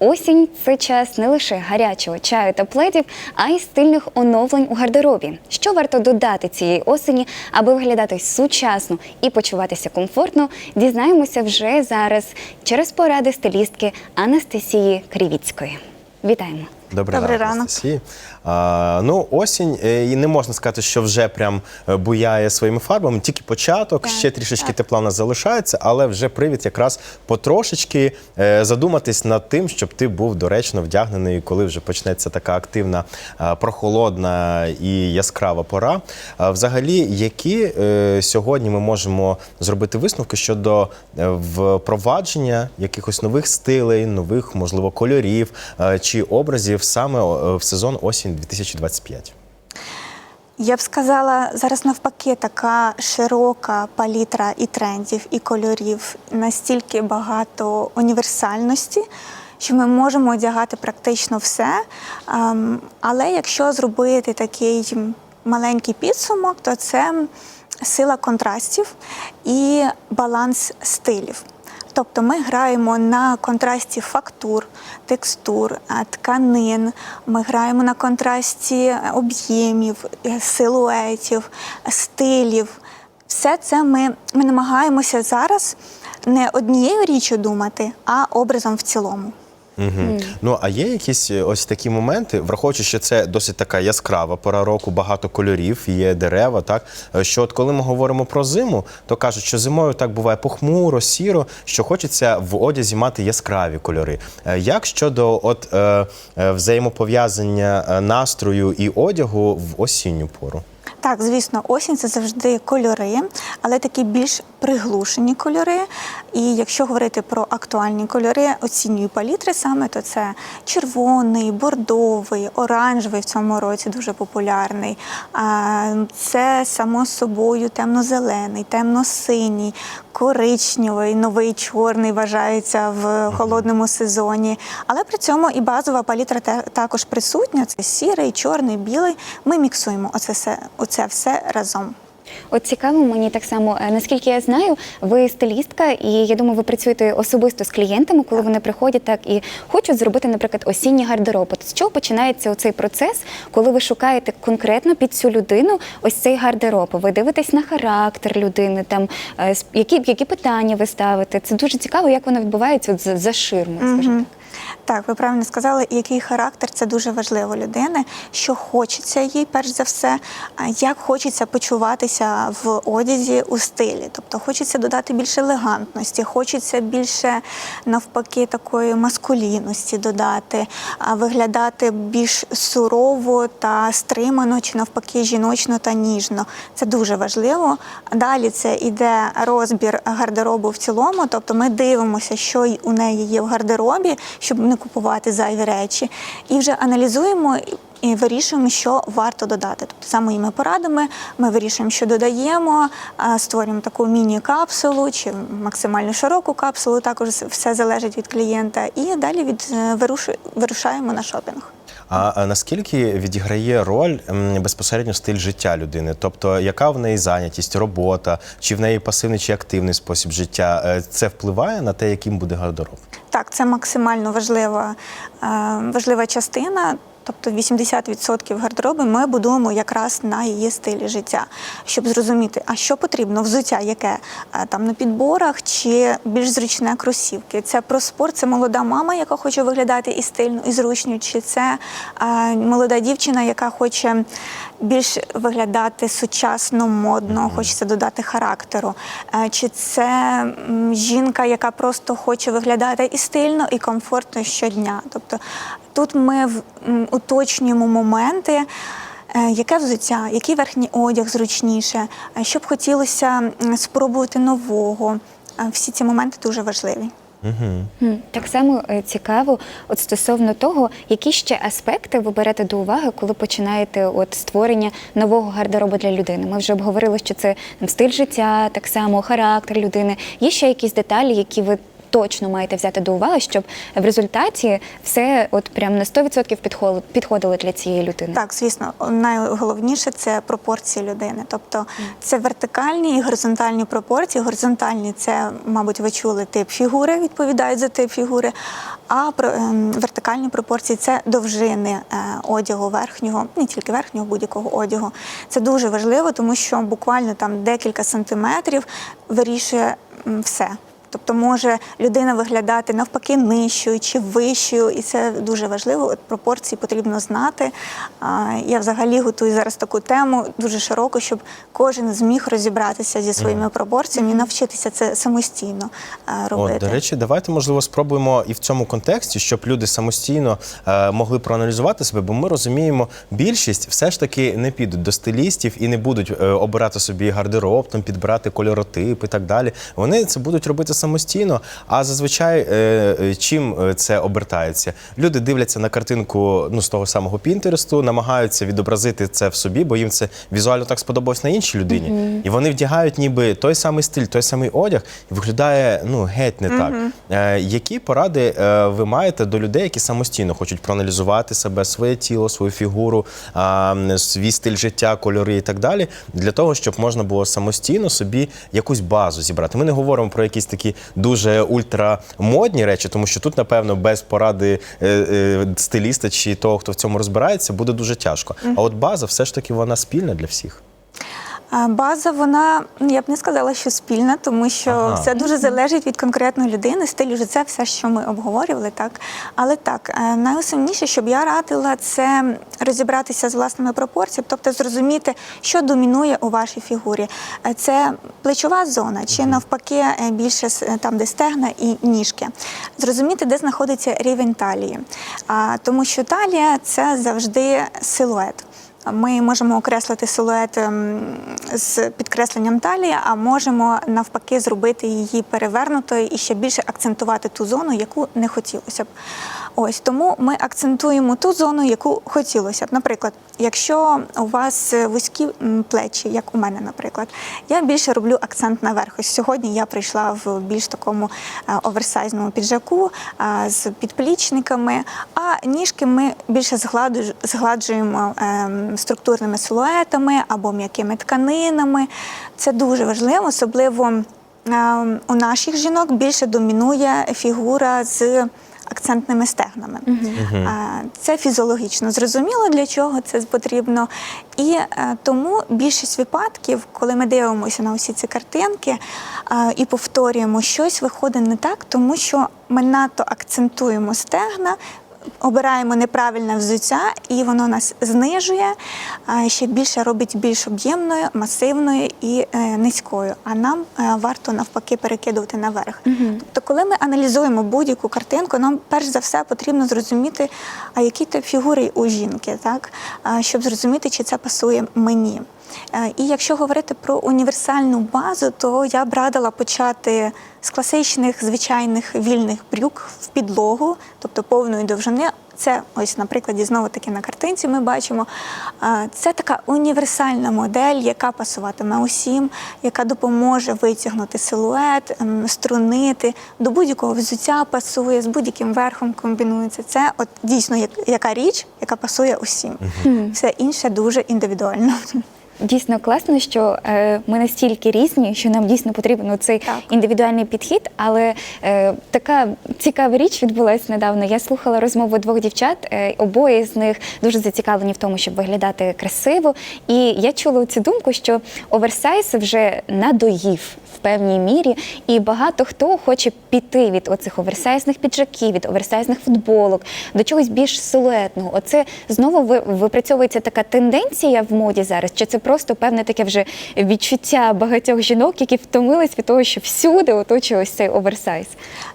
Осінь це час не лише гарячого чаю та пледів, а й стильних оновлень у гардеробі. Що варто додати цієї осені, аби виглядати сучасно і почуватися комфортно, дізнаємося вже зараз через поради стилістки Анастасії Кривіцької. Вітаємо! Добрий, Добрий ранок, ранок. Анастасії. Ну, осінь, е, і не можна сказати, що вже прям е, буяє своїми фарбами, тільки початок, Так, ще трішечки тепла в нас залишається, але вже привід якраз потрошечки е, задуматись над тим, щоб ти був доречно вдягнений, коли вже почнеться така активна, прохолодна і яскрава пора. Взагалі, які сьогодні ми можемо зробити висновки щодо впровадження якихось нових стилей, нових, можливо, кольорів чи образів саме в сезон осінь 2025? Я б сказала, зараз навпаки така широка палітра і трендів, і кольорів, настільки багато універсальності, що ми можемо одягати практично все. Ем, Але якщо зробити такий маленький підсумок, то це сила контрастів і баланс стилів. Тобто ми граємо на контрасті фактур, текстур, е, тканин, ми граємо на контрасті е, об'ємів, е, силуетів, стилів. Все це ми, ми намагаємося зараз не однією річчю думати, а образом в цілому. Угу. Ну а є якісь е, ось такі моменти, враховуючи, що це досить така яскрава пора року, багато кольорів, є дерева. Так е, що от коли ми говоримо про зиму, то кажуть, що зимою так буває похмуро, сіро, що хочеться в одязі мати яскраві кольори. Е, Як щодо от е, взаємопов'язання настрою і одягу в осінню пору? Так, звісно, осінь це завжди кольори, але такі більш приглушені кольори. І якщо говорити про актуальні кольори осінньої палітри, саме то це червоний, бордовий, оранжевий в цьому році дуже популярний. Це само собою темно-зелений, темно-синій, коричневий, новий чорний вважається в холодному сезоні. Але при цьому і базова палітра також присутня. Це сірий, чорний, білий. Ми міксуємо оце все, оце все разом. От цікаво мені так само, е, наскільки я знаю, ви стилістка, і я думаю, ви працюєте особисто з клієнтами, коли вони приходять так і хочуть зробити, наприклад, осінній гардероб. От з чого починається оцей процес, коли ви шукаєте конкретно під цю людину ось цей гардероб? Ви дивитесь на характер людини, там е, які, які питання ви ставите? Це дуже цікаво, як воно відбувається от за, за ширмою, скажімо так. Так, ви правильно сказали, який характер це дуже важливо людини, що хочеться їй, перш за все, як хочеться почуватися в одязі у стилі. Тобто хочеться додати більше елегантності, хочеться більше навпаки такої маскулінності додати, виглядати більш сурово та стримано, чи навпаки жіночно та ніжно. Це дуже важливо. Далі це іде розбір гардеробу в цілому, тобто ми дивимося, що у неї є в гардеробі, щоб не купувати зайві речі, і вже аналізуємо. І вирішуємо, що варто додати. Тобто, за моїми порадами, ми вирішуємо, що додаємо, створюємо таку міні-капсулу чи максимально широку капсулу. Також все залежить від клієнта. І далі від вирушуємо вирушу- вирушаємо на шопінг. А наскільки відіграє роль безпосередньо стиль життя людини? Тобто, яка в неї зайнятість, робота, чи в неї пасивний чи активний спосіб життя? Е, Це впливає на те, яким буде гардероб? Так, це максимально важлива, е, важлива частина. Тобто 80% гардеробу ми будуємо якраз на її стилі життя, щоб зрозуміти, а що потрібно, взуття, яке Е, там на підборах чи більш зручне кросівки. Це про спорт, це молода мама, яка хоче виглядати і стильно, і зручно, чи це е, молода дівчина, яка хоче більш виглядати сучасно, модно, хочеться додати характеру. Е, Чи це жінка, яка просто хоче виглядати і стильно, і комфортно щодня. Тобто тут ми уточнюємо моменти. е, Яке взуття, який верхній одяг зручніше, е, що б хотілося спробувати нового. Е, Всі ці моменти дуже важливі. М, Так само цікаво, от стосовно того, які ще аспекти ви берете до уваги, коли починаєте от створення нового гардеробу для людини. Ми вже обговорили, що це там, стиль життя, так само характер людини. Є ще якісь деталі, які ви точно маєте взяти до уваги, щоб в результаті все от прям на 100% підходило, для цієї людини? Так, звісно, найголовніше це пропорції людини. Тобто це вертикальні і горизонтальні пропорції. Горизонтальні це, мабуть, ви чули тип фігури, відповідають за тип фігури. А ем, вертикальні пропорції це довжини е, одягу верхнього, не тільки верхнього, будь-якого одягу. Це дуже важливо, тому що буквально там декілька сантиметрів вирішує все. Тобто може людина виглядати навпаки нижчою чи вищою, і це дуже важливо. От пропорції потрібно знати. Я взагалі готую зараз таку тему дуже широко, щоб кожен зміг розібратися зі своїми пропорціями і навчитися це самостійно робити. От, до речі, давайте можливо спробуємо і в цьому контексті, щоб люди самостійно е, могли проаналізувати себе, бо ми розуміємо, більшість все ж таки не підуть до стилістів і не будуть е, обирати собі гардероб, там підбирати кольоротип і так далі. Вони це будуть робити самостійно. А зазвичай е, е, чим е, це обертається? Люди дивляться на картинку ну з того самого Пінтересту, намагаються відобразити це в собі, бо їм це візуально так сподобалось на іншій людині. І вони вдягають ніби той самий стиль, той самий одяг, і виглядає ну геть не так. Е, які поради ви маєте до людей, які самостійно хочуть проаналізувати себе, своє тіло, свою фігуру, свій стиль життя, кольори і так далі, для того, щоб можна було самостійно собі якусь базу зібрати? Ми не говоримо про якісь такі дуже ультрамодні речі, тому що тут, напевно, без поради е, е, стиліста чи того, хто в цьому розбирається, буде дуже тяжко. А от база все ж таки вона спільна для всіх. База, вона ну, я б не сказала, що спільна, тому що Ага. все дуже залежить від конкретної людини. Вже це все, що ми обговорювали, так. Але так, е, найосновніше, щоб я радила, це розібратися з власними пропорціями, тобто зрозуміти, що домінує у вашій фігурі. Е, Це плечова зона, чи навпаки е, більше там, де стегна і ніжки. Зрозуміти, де знаходиться рівень талії. Тому що талія це завжди силует. Ми можемо окреслити силует ем, з підкресленням талії, а можемо навпаки зробити її перевернутою і ще більше акцентувати ту зону, яку не хотілося б. Ось тому ми акцентуємо ту зону, яку хотілося б. Наприклад, якщо у вас вузькі плечі, як у мене, наприклад, я більше роблю акцент наверх. Ось сьогодні я прийшла в більш такому е, оверсайзному піджаку е, з підплічниками, а ніжки ми більше згладжуємо ем, структурними силуетами або м'якими тканинами. Це дуже важливо, особливо ем, у наших жінок більше домінує фігура з акцентними стегнами. Це фізіологічно зрозуміло, для чого це потрібно. І е, тому більшість випадків, коли ми дивимося на усі ці картинки е, і повторюємо щось, виходить не так, тому що ми надто акцентуємо стегна. Обираємо неправильне взуття, і воно нас знижує, ще більше робить більш об'ємною, масивною і е, низькою. А нам е, варто навпаки перекидувати наверх. Тобто, коли ми аналізуємо будь-яку картинку, нам перш за все потрібно зрозуміти, а який тип фігури у жінки, так щоб зрозуміти, чи це пасує мені. Е, І якщо говорити про універсальну базу, то я б радила почати з класичних звичайних вільних брюк в підлогу, тобто повної довжини. Це ось, наприклад, знову таки на картинці ми бачимо. е, Це така універсальна модель, яка пасуватиме усім, яка допоможе витягнути силует, струнити, до будь-якого взуття пасує, з будь-яким верхом комбінується. Це от дійсно яка річ, яка пасує усім. Все інше дуже індивідуально. Дійсно класно, що е, ми настільки різні, що нам дійсно потрібен цей Так. індивідуальний підхід. Але е, така цікава річ відбулася недавно. Я слухала розмову двох дівчат. Е, обоє з них дуже зацікавлені в тому, щоб виглядати красиво. І я чула цю думку, що оверсайз вже надоїв в певній мірі, і багато хто хоче піти від оцих оверсайзних піджаків, від оверсайзних футболок до чогось більш силуетного. Оце знову ви- випрацьовується така тенденція в моді зараз, чи це просто певне таке вже відчуття багатьох жінок, які втомились від того, що всюди оточує ось цей оверсайз.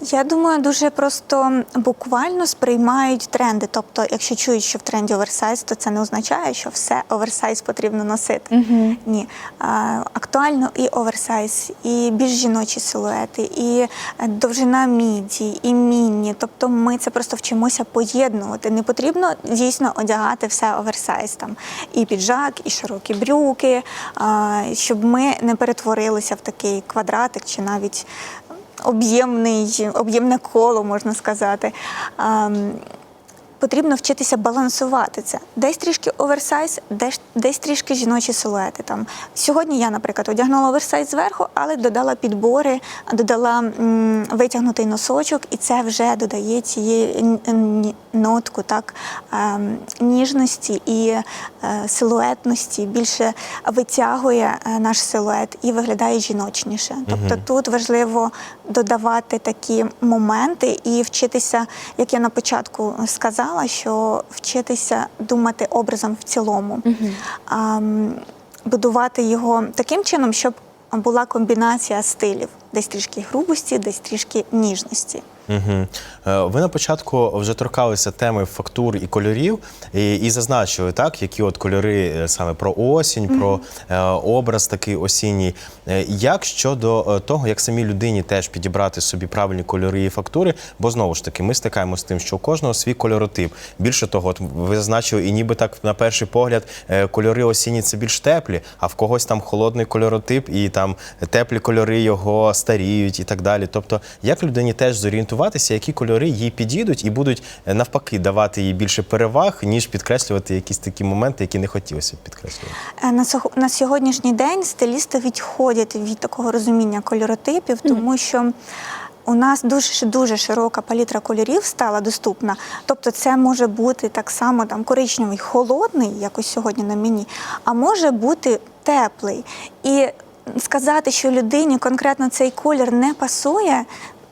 Я думаю, дуже просто буквально сприймають тренди. Тобто, якщо чують, що в тренді оверсайз, то це не означає, що все оверсайз потрібно носити. Ні. А, актуально і оверсайз, і більш жіночі силуети, і е, довжина міді, і міні. Тобто ми це просто вчимося поєднувати. Не потрібно дійсно одягати все оверсайз там і піджак, і широкі брюки, щоб ми не перетворилися в такий квадратик чи навіть об'ємний, об'ємне коло, можна сказати. Потрібно вчитися балансувати це. Десь трішки оверсайз, десь, десь трішки жіночі силуети. Там сьогодні я, наприклад, одягнула оверсайз зверху, але додала підбори, додала м, витягнутий носочок, і це вже додає цієї нотку, так ем, ніжності і е, силуетності. Більше витягує е, наш силует і виглядає жіночніше. Тобто тут важливо додавати такі моменти і вчитися, як я на початку сказала, що вчитися думати образом в цілому, а, будувати його таким чином, щоб була комбінація стилів, десь трішки грубості, десь трішки ніжності. Угу. Ви на початку вже торкалися теми фактур і кольорів, і, і зазначили, так, які от кольори е, саме про осінь, про е, образ такий осінній. Е, Як щодо того, як самій людині теж підібрати собі правильні кольори і фактури, бо знову ж таки ми стикаємося з тим, що у кожного свій кольоротип. Більше того, от ви зазначили, і ніби так на перший погляд кольори осінні це більш теплі, а в когось там холодний кольоротип, і там теплі кольори його старіють і так далі. Тобто, як людині теж зорієнтуватися, які кольори їй підійдуть і будуть е, навпаки давати їй більше переваг, ніж підкреслювати якісь такі моменти, які не хотілося б підкреслювати. Е, На, на сьогоднішній день стилісти відходять від такого розуміння кольоротипів, тому що у нас дуже дуже широка палітра кольорів стала доступна. Тобто, це може бути так само там коричневий, холодний, як ось сьогодні на мені, а може бути теплий. І сказати, що людині конкретно цей колір не пасує.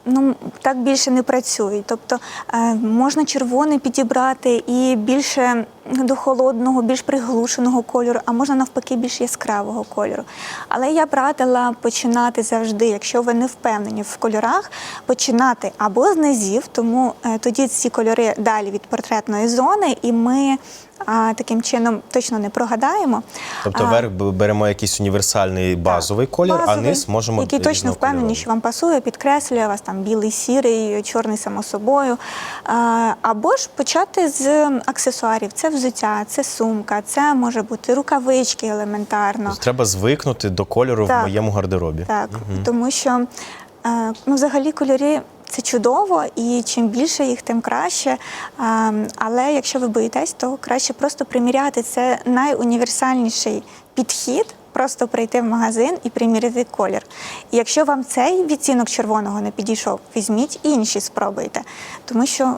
Ну так більше не працюють. Тобто е, можна червоний підібрати і більше до холодного, більш приглушеного кольору, а можна навпаки більш яскравого кольору. Але я б радила починати завжди, якщо ви не впевнені в кольорах, починати або з низів, тому е, тоді ці кольори далі від портретної зони, і ми а, таким чином точно не прогадаємо. Тобто, А, верх беремо якийсь універсальний базовий колір, а базовий, низ можемо який точно впевнені, що вам пасує, підкреслює вас там білий, сірий, чорний само собою. А, Або ж почати з аксесуарів. Це взуття, це сумка, це може бути рукавички елементарно. Тобто Треба звикнути до кольору Так. в моєму гардеробі. Так, тому що е, ну, взагалі кольори. Це чудово, і чим більше їх, тим краще. Але якщо ви боїтесь, то краще просто приміряти. Це найуніверсальніший підхід. Просто прийти в магазин і приміряти колір. І якщо вам цей відцінок червоного не підійшов, візьміть інші, спробуйте, тому що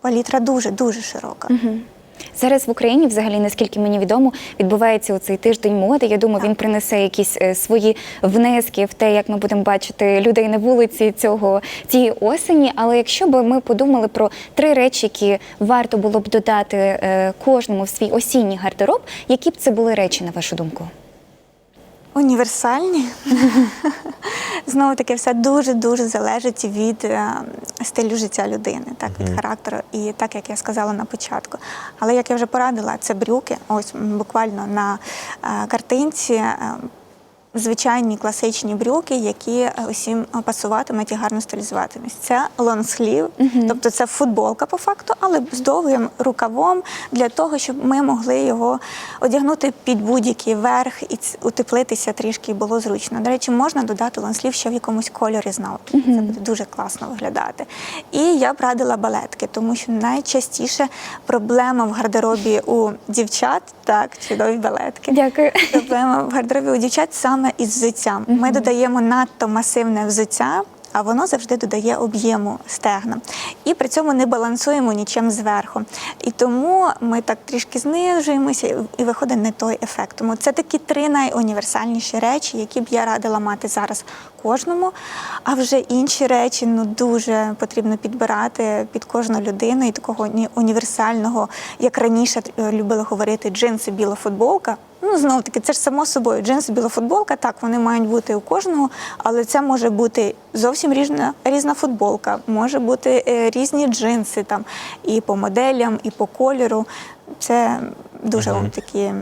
палітра дуже дуже широка. Зараз в Україні, взагалі, наскільки мені відомо, відбувається оцей тиждень моди. Я думаю, він принесе якісь е, свої внески в те, як ми будемо бачити людей на вулиці цього цієї осені. Але якщо б ми подумали про три речі, які варто було б додати е, кожному в свій осінній гардероб, які б це були речі, на вашу думку? Універсальні. Знову таки, все дуже-дуже залежить від е, стилю життя людини, так, від характеру, і так як я сказала на початку. Але як я вже порадила, це брюки. Ось буквально на е, картинці. Е, Звичайні класичні брюки, які е, усім пасуватимуть і гарно стилізуватимуть. Це лонгслів, тобто це футболка по факту, але з довгим рукавом для того, щоб ми могли його одягнути під будь-який верх і утеплитися трішки і було зручно. До речі, можна додати лонслів ще в якомусь кольорі знову. Це буде дуже класно виглядати. І я б радила балетки, тому що найчастіше проблема в гардеробі у дівчат, так, чудові балетки. Дякую. Проблема в гардеробі у дівчат саме із взуттям. Ми додаємо надто масивне взуття. А воно завжди додає об'єму стегна. І при цьому не балансуємо нічим зверху. І тому ми так трішки знижуємося, і- виходить не той ефект. Тому це такі три найуніверсальніші речі, які б я радила мати зараз кожному. А вже інші речі ну дуже потрібно підбирати під кожну людину і такого ні- універсального, як раніше е, любили говорити, джинси, біла футболка. Ну, знову таки, це ж само собою. Джинси, біла футболка, так, вони мають бути у кожного, але це може бути зовсім різна, різна футболка, може бути е, різні джинси там і по моделям, і по кольору. Це дуже такі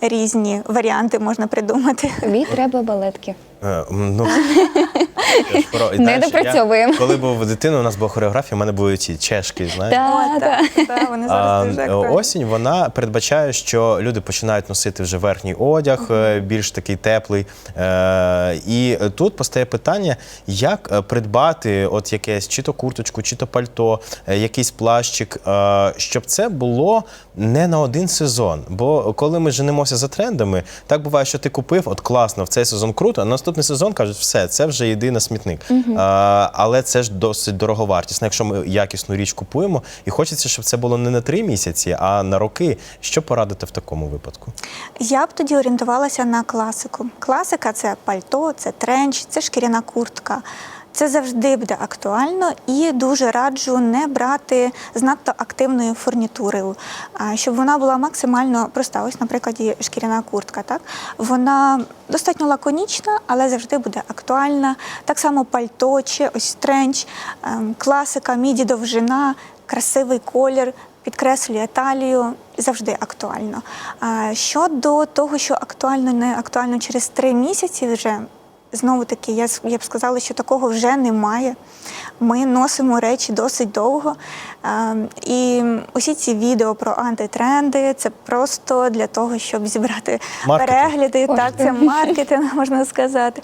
різні варіанти можна придумати. Тобі треба балетки. Е, Ну, я ж про- Не знаєш, я допрацьовуємо. Коли був дитиною, у нас була хореографія, у мене були ці чешки, знаєш. Так. О, так, так, вони А, зараз дуже е, актуальні. осінь вона передбачає, що люди починають носити вже верхній одяг, е, більш такий теплий. Е, І тут постає питання, як е, придбати от якесь чи то курточку, чи то пальто, е, якийсь плащик, е, щоб це було не на один сезон. Бо коли ми женемося за трендами, так буває, що ти купив, от класно, в цей сезон круто, а наступний сезон кажуть, все, це вже йди на смітник. А, Але це ж досить дороговартісно, якщо ми якісну річ купуємо, і хочеться, щоб це було не на три місяці, а на роки. Що порадити в такому випадку? Я б тоді орієнтувалася на класику. Класика це пальто, це тренч, це шкіряна куртка. Це завжди буде актуально і дуже раджу не брати знадто активної фурнітури, а, щоб вона була максимально проста. Ось, наприклад, шкіряна куртка. Так вона достатньо лаконічна, але завжди буде актуальна. Так само пальто чи ось тренч, ем, класика, міді довжина, красивий колір підкреслює талію завжди актуально. Щодо того, що актуально, не актуально через три місяці вже. Знову таки, я, с- я б сказала, що такого вже немає. Ми носимо речі досить довго. А, і усі ці відео про антитренди це просто для того, щоб зібрати Маркетинг. перегляди. Ой, Так, це маркетинг, можна сказати.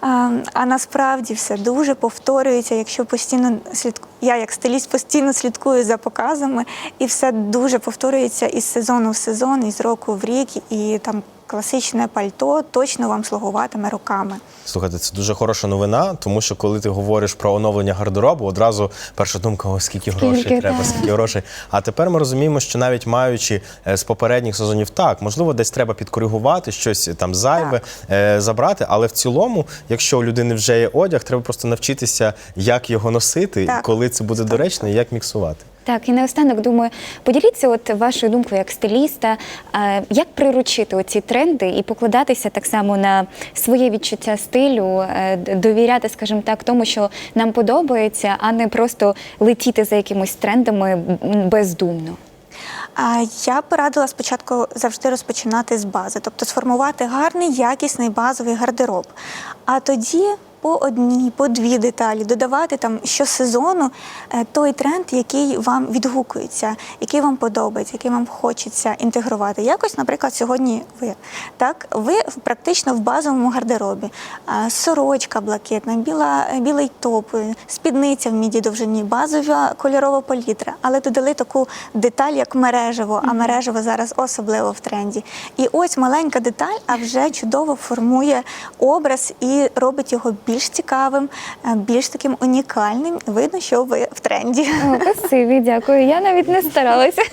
А, а насправді все дуже повторюється, якщо постійно слідку... я як стиліст постійно слідкую за показами, і все дуже повторюється із сезону в сезон, із року в рік, і там класичне пальто точно вам слугуватиме роками. Слухайте, це дуже хороша новина, тому що коли ти говориш про оновлення гардеробу, одразу перша думка: о, скільки, грошей Скільки, треба, так. скільки грошей. А тепер ми розуміємо, що навіть маючи е, з попередніх сезонів так, можливо, десь треба підкоригувати щось там зайве, е, забрати. Але в цілому, якщо у людини вже є одяг, треба просто навчитися, як його носити, Так. коли це буде доречно, і як міксувати. Так, і наостанок думаю, поділіться от вашою думкою як стиліста, як приручити оці тренди і покладатися так само на своє відчуття стилю, е, довіряти, скажімо так, тому, що нам подобається, а не просто летіти за якимось трендами бездумно. Я порадила спочатку завжди розпочинати з бази, тобто сформувати гарний, якісний базовий гардероб. А тоді по одній, по дві деталі додавати там щосезону е, той тренд, який вам відгукується, який вам подобається, який вам хочеться інтегрувати. Якось, наприклад, сьогодні ви так, ви практично в базовому гардеробі. Сорочка блакитна, біла, білий топ, е, спідниця в міді довжині, базова кольорова палітра, але додали таку деталь, як мережево, а мережево зараз особливо в тренді. І ось маленька деталь, а вже чудово формує образ і робить його більш цікавим, е, більш таким унікальним. Видно, що ви в тренді. О, красиві, дякую. Я навіть не старалася.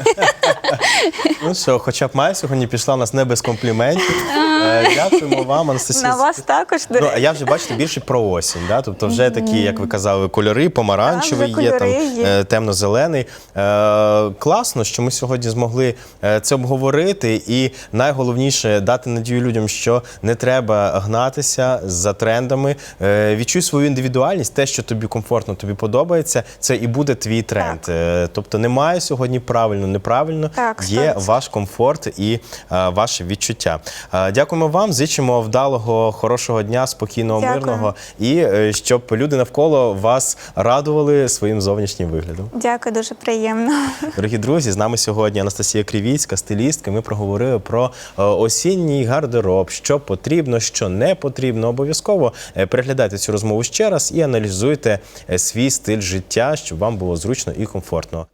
Ну що, хоча б Майя сьогодні пішла у нас не без компліментів. Е, Дякуємо вам, Анастасія. На вас також до Ну, а речі. я вже бачите більше про осінь. Да? Тобто, вже такі, як ви казали, кольори, помаранчевий, Так, вже є там кольори є. е, темно-зелений. Е, класно, що ми сьогодні змогли е, це обговорити, і найголовніше дати надію людям, що не треба гнатися за трендами. Е, відчуй свою індивідуальність, те, що тобі комфортно, тобі подобається, це і буде твій тренд. Е, тобто немає сьогодні правильно, неправильно. Так, є 100%. ваш комфорт і е, ваше відчуття. Е, дякуємо вам, зичимо вдалого, хорошого дня, спокійного, Дякую. мирного і е, щоб люди навколо вас радували своїм зовнішнім виглядом. Дякую, дуже приємно. Дорогі друзі, з нами сьогодні Анастасія Кривіцька, стилістка. Ми проговорили про е, осінній гардероб, що потрібно, що не потрібно. Обов'язково е, переглядайте цю розмову ще раз і аналізуйте е, свій стиль життя, щоб вам було зручно і комфортно.